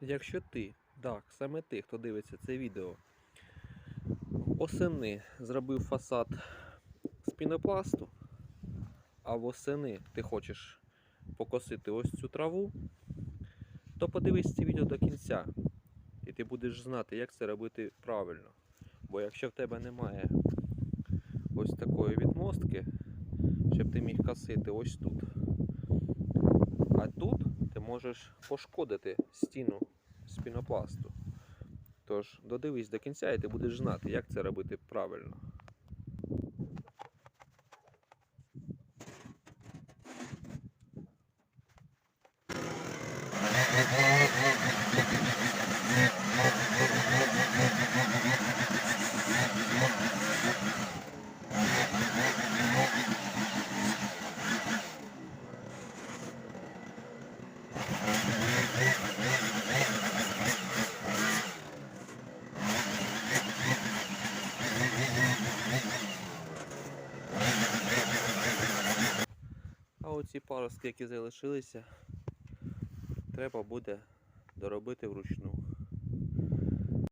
Якщо ти, так, саме ти, хто дивиться це відео, осени зробив фасад з пінопласту, а восени ти хочеш покосити ось цю траву, то подивись це відео до кінця, і ти будеш знати, як це робити правильно. Бо якщо в тебе немає ось такої відмостки, щоб ти міг косити ось тут. Можеш пошкодити стіну з пінопласту. Тож додивись до кінця і ти будеш знати, як це робити правильно. А оці паростки, які залишилися, треба буде доробити вручну.